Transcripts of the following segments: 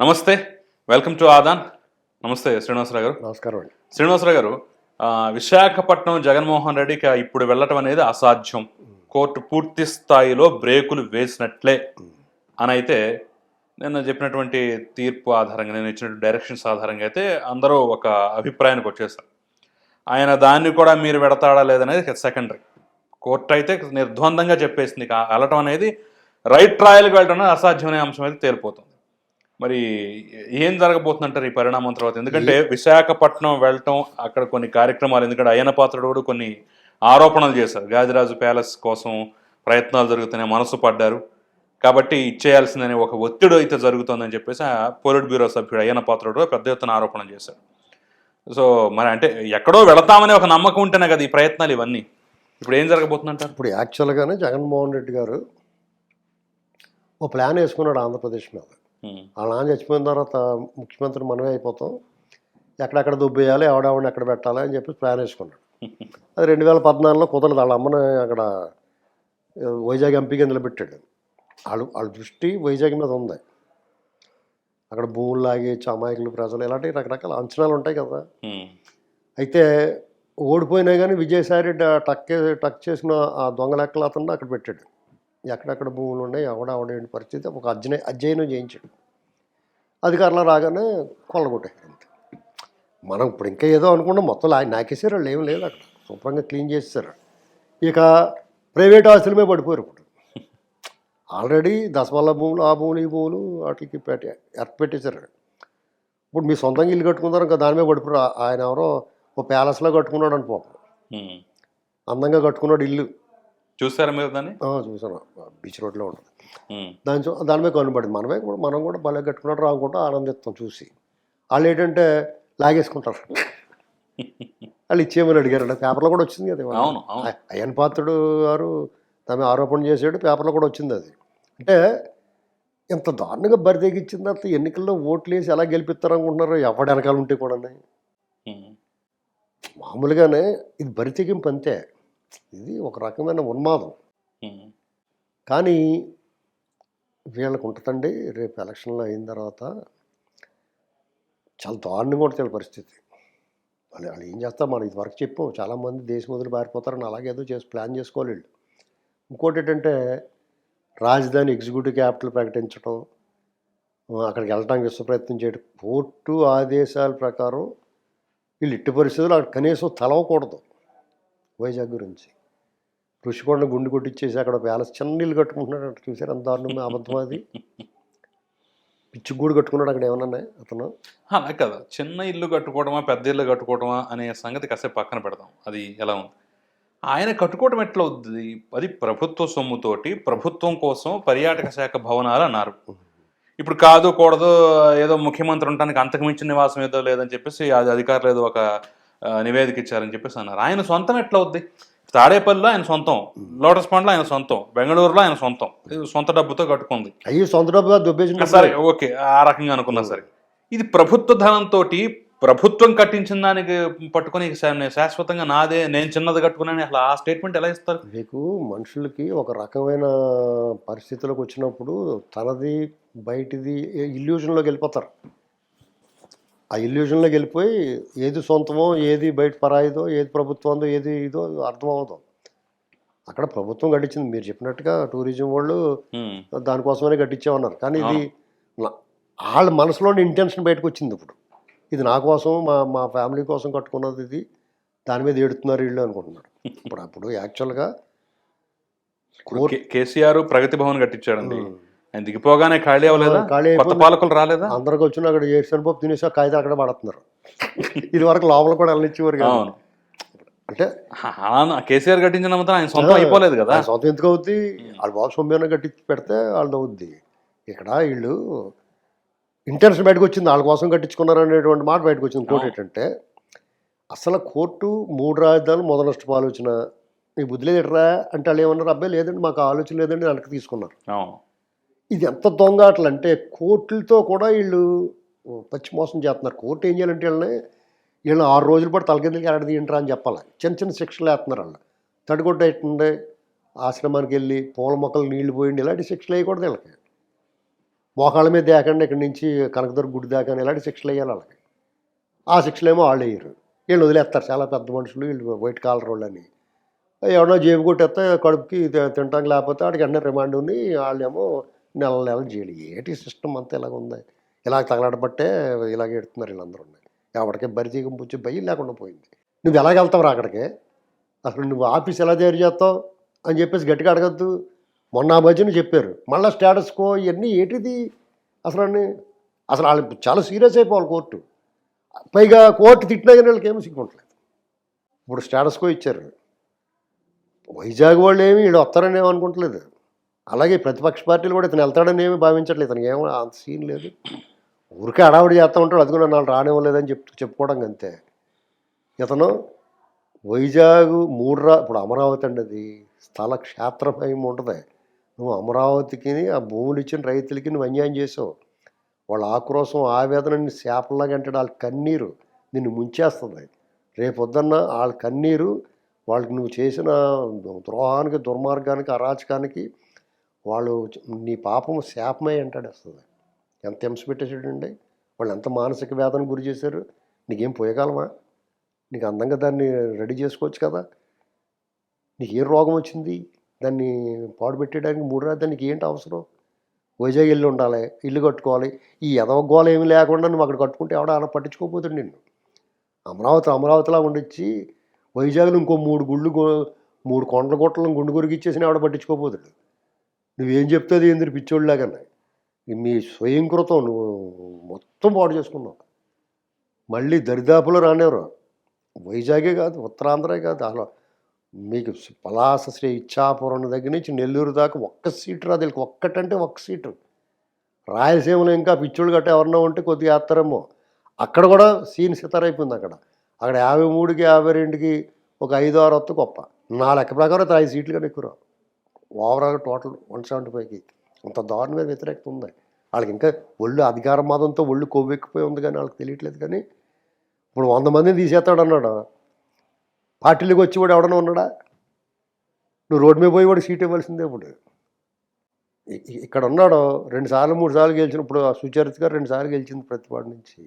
నమస్తే. Welcome to Aadan నమస్తే శ్రీనివాసరావు గారు. నమస్కారం అండి. శ్రీనివాసరావు గారు విశాఖపట్నం జగన్మోహన్ రెడ్డికి ఇప్పుడు వెళ్ళటం అనేది అసాధ్యం. కోర్టు పూర్తి స్థాయిలో బ్రేకులు వేసినట్లే. అని అయితే నేను చెప్పినటువంటి తీర్పు ఆధారంగా నేను ఇచ్చిన డైరెక్షన్స్ ఆధారంగా అయితే అందరూ ఒక అభిప్రాయానికి వచ్చేసారు. ఆయన దాన్ని కూడా మీరు పెడతాడా లేదనేది సెకండరీ కోర్టు అయితే నిర్ద్వందంగా చెప్పేసింది. వెళ్ళటం అనేది రైట్ ట్రయల్కి వెళ్ళడం అనేది అసాధ్యమనే అంశం అయితే తేలిపోతుంది. మరి ఏం జరగబోతుందంటారు ఈ పరిణామం తర్వాత? ఎందుకంటే విశాఖపట్నం వెళ్ళటం అక్కడ కొన్ని కార్యక్రమాలు ఎందుకంటే అయ్యన పాత్రుడు కూడా కొన్ని ఆరోపణలు చేశారు. గాదిరాజు ప్యాలెస్ కోసం ప్రయత్నాలు జరుగుతున్నాయి మనసు పడ్డారు. కాబట్టి ఇచ్చేయాల్సిందని ఒక ఒత్తిడి అయితే జరుగుతుందని చెప్పేసి ఆ పోలిట్ బ్యూరో సభ్యుడు అయ్యన పాత్రుడు కూడా పెద్ద ఎత్తున ఆరోపణలు చేశారు. సో మరి అంటే ఎక్కడో వెళతామనే ఒక నమ్మకం ఉంటేనే కదా ఈ ప్రయత్నాలు ఇవన్నీ. ఇప్పుడు ఏం జరగబోతుందంటారు? ఇప్పుడు యాక్చువల్గానే జగన్మోహన్ రెడ్డి గారు ఓ ప్లాన్ వేసుకున్నాడు ఆంధ్రప్రదేశ్ మీద. వాళ్ళ నాన్న చచ్చిపోయిన తర్వాత ముఖ్యమంత్రి మనమే అయిపోతాం. ఎక్కడెక్కడ దుబ్బేయాలి ఎవడెవడిని ఎక్కడ పెట్టాలి అని చెప్పి ప్లాన్ వేసుకున్నాడు అది రెండు వేల పద్నాలుగులో కుదరదు. వాళ్ళ అమ్మని అక్కడ వైజాగ్ ఎంపీ కింద నిలబెట్టాడు వాళ్ళు వాళ్ళ దృష్టి వైజాగ్ మీద ఉంది. అక్కడ భూములు లాగి అమాయకులు ప్రజలు ఇలాంటి రకరకాల అంచనాలు ఉంటాయి కదా. అయితే ఓడిపోయినా కానీ విజయసాయి రెడ్డి టక్ టక్ చేసిన ఆ దొంగ లెక్కలు అతను అక్కడ పెట్టాడు. ఎక్కడెక్కడ భూములు ఉన్నాయి ఎవడ అవడేంటి పరిస్థితి ఒక అధ్యయనం అధ్యయనం చేయించాడు. అధికారులు రాగానే కొల్లగొట్టారు అంతే. మనం ఇప్పుడు ఇంకా ఏదో అనుకున్నాం మొత్తం నాకేసారు వాళ్ళు ఏం లేదు అక్కడ. శుభ్రంగా క్లీన్ చేసేసారు ఇక ప్రైవేట్ ఆస్తులమే పడిపోయారు ఇప్పుడు. ఆల్రెడీ దశవల్ల భూములు ఆ భూములు ఈ భూములు వాటికి పెట్టి ఎర్త పెట్టేశారు. ఇప్పుడు మీ సొంతంగా ఇల్లు కట్టుకున్నారు ఇంకా దాని మీద పడిపోయారు. ఆయన ఎవరో ఓ ప్యాలెస్లో కట్టుకున్నాడు అని పాపం ఉమ్. అందంగా కట్టుకున్నాడు ఇల్లు. చూసారా మీరు దాన్ని? చూసాను బీచ్ రోడ్లో ఉంటుంది. దాని చూ- దాని మీద కనుపడింది మనమే కూడా మనం కూడా భలే కట్టుకున్నట్టు రాకుంటూ ఆనందిస్తాం చూసి. వాళ్ళు ఏంటంటే లాగేసుకుంటారు. వాళ్ళు ఇచ్చేయమని అడిగారు పేపర్లో కూడా వచ్చింది కదా. అవును అయ్యన్ పాత్రుడు గారు తమ ఆరోపణ చేసాడు. పేపర్లో కూడా వచ్చింది అది. అంటే ఇంత దారుణంగా బరి తెగించిన తర్వాత ఎన్నికల్లో ఓట్లు వేసి ఎలా గెలిపిస్తారు అనుకుంటున్నారు ఎవడ వెనకాల ఉంటే కూడా మామూలుగానే ఇది బరి తెగింపు అంతే. ఇది ఒక రకమైన ఉన్మాదం. కానీ వీళ్ళకు ఉంటుందండి రేపు ఎలక్షన్లో అయిన తర్వాత చాలా దారుణంగా ఉంటుంది పరిస్థితి. వాళ్ళు వాళ్ళు ఏం చేస్తారు మనం ఇదివరకు చెప్పాం చాలామంది దేశం వదిలి పారిపోతారని అలాగే ఏదో చేసి ప్లాన్ చేసుకోవాలి వీళ్ళు. ఇంకోటి ఏంటంటే రాజధాని ఎగ్జిక్యూటివ్ క్యాపిటల్ ప్రకటించడం అక్కడికి వెళ్ళడానికి విశ్వ ప్రయత్నం చేయడం కోర్టు ఆదేశాల ప్రకారం వీళ్ళు ఇట్టి పరిస్థితులు అక్కడ కనీసం తలవకూడదు. వైజాగ్ గురించి. ఋషికొండ గుండు కొట్టించేసి అక్కడ ప్యాలెస్ చిన్న ఇల్లు కట్టుకుంటున్నాడు అక్కడ చూసారు? అంత దారుణం అబద్ధం అది. పిచ్చి గూడు కట్టుకున్నాడు అక్కడ ఏమన్నా అతను? అలా కదా. చిన్న ఇల్లు కట్టుకోవడమా పెద్ద ఇల్లు కట్టుకోవడమా అనే సంగతి కాసేపు పక్కన పెడదాం. అది ఎలా ఉంది? ఆయన కట్టుకోవడం ఎట్లా అవుతుంది అది ప్రభుత్వ సొమ్ముతోటి ప్రభుత్వం కోసం పర్యాటక శాఖ భవనాలు అన్నారు. ఇప్పుడు కాదు కూడదు ఏదో ముఖ్యమంత్రి ఉండడానికి అంతకు మించిన నివాసం ఏదో లేదని చెప్పేసి అది అధికారులు ఏదో ఒక నివేదిక ఇచ్చారని చెప్పేసి అన్నారు. ఆయన సొంతం ఎట్లా అవుద్ది తాడేపల్లిలో ఆయన సొంతం లోటస్ పండ్లో ఆయన సొంతం బెంగళూరులో ఆయన సొంతం. ఇది సొంత డబ్బుతో కట్టుకుంది. అయ్యి సొంత దుబ్బేసిన సరే ఓకే ఆ రకంగా అనుకున్నా సరే. ఇది ప్రభుత్వ ధనంతో ప్రభుత్వం కట్టించిన దానికి పట్టుకొని శాశ్వతంగా నాదే నేను చిన్నది కట్టుకున్నాను అసలు ఆ స్టేట్మెంట్ ఎలా ఇస్తారు? మీకు మనుషులకి ఒక రకమైన పరిస్థితులకు వచ్చినప్పుడు తనది బయటిది ఇల్యూజన్లోకి వెళ్ళిపోతారు. ఆ ఇల్యూజన్లోకి వెళ్ళిపోయి ఏది సొంతమో ఏది బయట పరాయిదో ఏది ప్రభుత్వందో ఏది ఇదో అర్థం అవ్వదు అక్కడ ప్రభుత్వం కట్టించింది మీరు చెప్పినట్టుగా టూరిజం వాళ్ళు దానికోసమనే కట్టించామన్నారు కానీ ఇది వాళ్ళ మనసులోని ఇంటెన్షన్ బయటకు వచ్చింది ఇప్పుడు. ఇది నా కోసం మా మా ఫ్యామిలీ కోసం కట్టుకున్నది ఇది. దాని మీద ఏడుతున్నారు వీళ్ళు అనుకుంటున్నారు. ఇప్పుడు అప్పుడు యాక్చువల్గా కేసీఆర్ ప్రగతి భవన్ కట్టించాడండి. ఆయన దిగిపోగానే ఖాళీ అవ్వలేదా? ఖాళీ కొత్త. పాలకులు రాలేదా? అందరికి వచ్చిన అక్కడ ఏడ్చిన పప్పు తినేసి ఆ కాగితం అక్కడ పడుతున్నారు ఇది వరకు లోపల కూడా వెళ్ళనిచ్చేవారు అవును. అంటే కేసీఆర్ కట్టించిన మాత్రం ఆయన సొంతం అయిపోలేదు కదా? సొంతం ఎందుకు అవుద్ది? వాళ్ళ బాబు సొమ్మిన కట్టి పెడితే వాళ్ళది అవుద్ది. ఇక్కడ వీళ్ళు ఇంటెన్షన్ బయటకు వచ్చింది వాళ్ళ కోసం కట్టించుకున్నారు అనేటువంటి మాట బయటకు వచ్చింది. కోర్టు ఏంటంటే అసలు కోర్టు మూడు రాజధానులు మొదలష్టపు ఆలోచన. మీ బుద్ధి లేదట్రా అంటే వాళ్ళు ఏమన్నారు అబ్బాయి లేదండి మాకు ఆలోచన లేదండి వెనక్కి తీసుకున్నారు. ఇది ఎంత దొంగ ఆటలు అంటే కోర్టులతో కూడా వీళ్ళు పచ్చి మోసం చేస్తున్నారు. కోర్టు ఏం చేయాలంటే వీళ్ళని వీళ్ళు ఆరు రోజుల పాటు తలకిందలకి ఎక్కడ తీయంటారా అని చెప్పాలి. చిన్న చిన్న శిక్షలు వేస్తున్నారు వాళ్ళు. తడిగొట్టేటండి ఆశ్రమానికి వెళ్ళి పూల మొక్కలు నీళ్ళు పోయిండి ఇలాంటి శిక్షలు వేయకూడదు వీళ్ళకి. మోకాళ్ళ మీద దాకండి ఇక్కడి నుంచి కనకదుర్గ గుడి దాకాని ఇలాంటి శిక్షలు వేయాలి వాళ్ళకి. ఆ శిక్షలేమో వాళ్ళు వేయరు. వీళ్ళు వదిలేస్తారు. చాలా పెద్ద మనుషులు వీళ్ళు వైట్ కాలర్ వాళ్ళు అని ఎవడో జేబు కొట్టేస్తే కడుపుకి తింటాం లేకపోతే వాడికి అన్నీ రిమాండ్ ఉంది. వాళ్ళేమో నెల నెల జైలు. ఏటి సిస్టమ్ అంతా ఇలాగ ఉంది? ఇలా తగలడబట్టే ఇలాగ ఎడుతున్నారు వీళ్ళందరూ. ఎవరికి బరితీగం పుచ్చి భయం లేకుండా పోయింది. నువ్వు ఎలాగెళ్తావు రా అక్కడికి? అసలు నువ్వు ఆఫీస్ ఎలా తయారు చేస్తావు? అని చెప్పేసి గట్టిగా అడగద్దు. మొన్న ఆ మధ్యన చెప్పారు. మళ్ళీ స్టేటస్ కో ఇవన్నీ ఏంటిది? అసలు అని అసలు వాళ్ళు చాలా సీరియస్ అయిపోవాలి కోర్టు. పైగా కోర్టు తిట్టినా కానీ వాళ్ళకి ఏమీ సిగ్గుంటలేదు ఇప్పుడు స్టేటస్ కో ఇచ్చారు. వైజాగ్ వాళ్ళు ఏమి వీళ్ళు వస్తారని ఏమనుకుంటలేదు అలాగే ప్రతిపక్ష పార్టీలు కూడా ఇతను వెళ్తాడని ఏమి భావించట్లేదు. ఇతనికి ఏమో అంత సీన్ లేదు. ఊరికే అడావిడి చేస్తూ ఉంటాడు. అది కూడా నాలుగు రానివ్వలేదని చెప్ చెప్పుకోవడం అంతే. ఇతను వైజాగ్ మూడు రా ఇప్పుడు అమరావతి అండి అది. స్థల క్షేత్రమయం ఉంటుంది. నువ్వు అమరావతికి ఆ భూములు ఇచ్చిన రైతులకి నువ్వు అన్యాయం చేసావు. వాళ్ళ ఆక్రోశం ఆవేదన నిన్ను శాపంలాగా అంటే వాళ్ళ కన్నీరు నిన్ను ముంచేస్తుంది. రేపొద్దున్న వాళ్ళ కన్నీరు వాళ్ళకి నువ్వు చేసిన ద్రోహానికి దుర్మార్గానికి అరాచకానికి వాళ్ళు నీ పాపం శాపమే అంటాడేస్తుంది ఎంత హింస పెట్టేసాడండి వాళ్ళు ఎంత మానసిక వేదన గురి చేశారు. నీకేం పోయగలమా? నీకు అందంగా దాన్ని రెడీ చేసుకోవచ్చు కదా. నీకు ఏం రోగం వచ్చింది? దాన్ని పాడు పెట్టేయడానికి మూడు రాత్రి దానికి ఏంటి అవసరం? వైజాగ్ ఇల్లు ఉండాలి. ఇల్లు కట్టుకోవాలి. ఈ ఎదవగోళ ఏమి లేకుండా నువ్వు అక్కడ కట్టుకుంటే ఎవడ అలా పట్టించుకోకపోతుంది నిన్ను? అమరావతి అమరావతిలా ఉండొచ్చి వైజాగ్లో ఇంకో మూడు గుళ్ళు మూడు కొండల గుట్టలను గుండు గురికి ఇచ్చేసిన ఎవడ పట్టించుకోపోతాడు నువ్వేం చెప్తుంది ఏంది పిచ్చోళ్ళలాగానే మీ స్వయంకృతం నువ్వు మొత్తం పాడు చేసుకున్నావు. మళ్ళీ దరిదాపులో రానివ్వరు. వైజాగే కాదు ఉత్తరాంధ్రే కాదు. అలా మీకు పలాస శ్రీ ఇచ్చాపురం దగ్గర నుంచి నెల్లూరు దాకా ఒక్క సీటు రాదు. వీళ్ళకి ఒక్కటంటే ఒక్క సీటు. రాయలసీమలో ఇంకా పిచ్చోళ్ళు గట్ట ఎవరన్నా ఉంటే కొద్దిగా వేస్తారేమో అక్కడ కూడా సీన్ సితారైపోయింది అక్కడ. అక్కడ యాభై మూడుకి యాభై రెండుకి ఒక ఐదు ఆరు వస్తే గొప్ప. నా లెక్క ప్రకారం అయితే ఐదు సీట్లు కానీ ఎక్కువ రావు. ఓవరాల్ టోటల్ వన్ సెవెంటీ ఫైవ్కి. అంత దారుణ మీద వ్యతిరేకత ఉంది. వాళ్ళకి ఇంకా ఒళ్ళు అధికార మాదంతో ఒళ్ళు కొవ్వెక్కిపోయి ఉంది కానీ వాళ్ళకి తెలియట్లేదు కానీ ఇప్పుడు వంద మందిని తీసేస్తాడు అన్నాడు పార్టీలకు వచ్చి కూడా ఎవడన్నా ఉన్నాడా? నువ్వు రోడ్డు మీద పోయి కూడా సీట్ ఇవ్వాల్సిందే ఇప్పుడు. ఇక్కడ ఉన్నాడు. రెండుసార్లు మూడు సార్లు గెలిచిన ఇప్పుడు ఆ సుచరిత గారు రెండు సార్లు గెలిచింది ప్రతిపాడు నుంచి.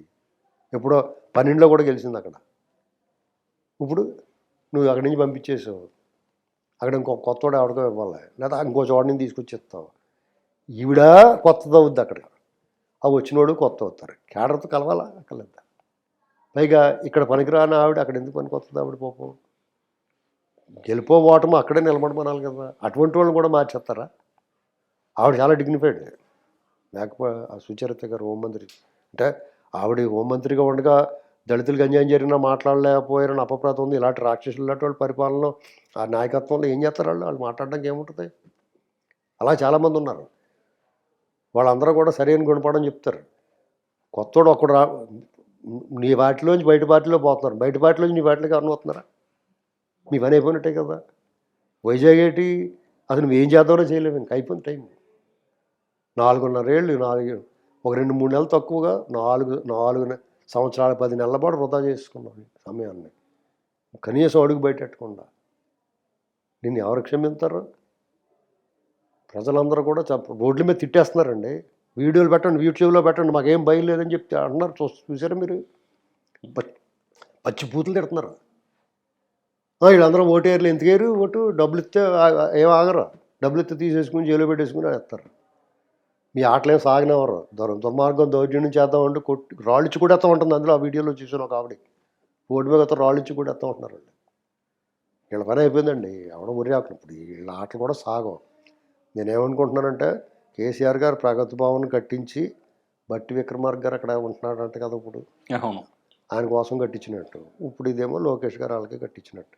ఎప్పుడో పన్నెండులో కూడా గెలిచింది అక్కడ. ఇప్పుడు నువ్వు అక్కడి నుంచి పంపించేసావు అక్కడ ఇంకో కొత్తవాడు ఎవరికో ఇవ్వాలి. లేదా ఇంకో చోడని తీసుకొచ్చి ఇస్తావు ఈవిడ కొత్తది అవుద్ది అక్కడ. అవి వచ్చినోడు కొత్త అవుతారు కేడర్తో కలవాలా? కలద్దా పైగా ఇక్కడ పనికిరాని ఆవిడ అక్కడ ఎందుకు పనికి వస్తుంది ఆవిడ పాపం? గెలిపో ఓటమో అక్కడే నిలబడమనాలి కదా. అటువంటి వాళ్ళని కూడా మార్చేస్తారా? ఆవిడ చాలా డిగ్నిఫైడ్ లేకపోతే ఆ సుచరిత గారు హోంమంత్రి. అంటే ఆవిడ హోంమంత్రిగా ఉండగా దళితులకు అన్యాయం జరిగినా మాట్లాడలేకపోయారని అపప్రాతం ఉంది. ఇలాంటి రాక్షసులు లాంటి వాళ్ళ పరిపాలన ఆ నాయకత్వంలో ఏం చేస్తారు వాళ్ళు? వాళ్ళు మాట్లాడడానికి ఏముంటుంది? అలా చాలామంది ఉన్నారు. వాళ్ళందరూ కూడా సరైన గుణపడడం చెప్తారు. కొత్తోడు ఒక్కడు రా నీ వాటిలోంచి బయట పార్టీలో పోతున్నారు. బయట పార్టీలోంచి నీ వాటిలోకి ఎవరిని మీ పని అయిపోయినట్టే కదా. వైజాగ్ ఏంటి? అసలు నువ్వు ఏం చేద్దామో చేయలేము ఇంక అయిపోయింది టైం. నాలుగున్నర ఏళ్ళు నాలుగు ఒక రెండు మూడు నెలలు తక్కువగా నాలుగు నాలుగు సంవత్సరాల పది నెలల పాటు వృధా చేసుకున్నాం సమయాన్ని. కనీసం అడుగు బయటెట్టకుండా. నిన్ను ఎవరు క్షమింతారు ప్రజలందరూ కూడా చెప్ప రోడ్ల మీద తిట్టేస్తున్నారండి. వీడియోలు పెట్టండి యూట్యూబ్లో పెట్టండి మాకేం భయం లేదని చెప్తే అంటున్నారు. చూ చూసారా మీరు? పచ్చి పూతులు తిడుతున్నారు. ఆ, వీళ్ళందరూ ఓటేర్లు ఎందుకేరు ఓటు డబ్బులు ఇస్తే ఏం ఆగరు. డబ్బులు ఇస్తే తీసేసుకుని జైలు పెట్టేసుకుని వేస్తారు. మీ ఆటలేం సాగనివ్వరు. దుర్ దుర్మార్గం దౌర్జన్యం చేద్దామంటే కొట్టి రాళ్ళిచ్చి కూడా ఎత్తా ఉంటుంది అందులో ఆ వీడియోలో చూసాను ఒక ఆవిడ. ఓటు మీద రాళ్ళిచ్చి కూడా ఎత్తా ఉంటున్నారు వాళ్ళు పని అయిపోయిందండి. ఎవడో ఉరి ఆకలి ఇప్పుడు వీళ్ళ ఆటలు కూడా సాగం నేనేమనుకుంటున్నానంటే కేసీఆర్ గారు ప్రగతి భవన్ కట్టించి బట్టి విక్రమార్క గారు అక్కడ ఉంటున్నాడంట కదా ఇప్పుడు. ఆయన కోసం కట్టించినట్టు. ఇప్పుడు ఇదేమో లోకేష్ గారు వాళ్ళకి కట్టించినట్టు.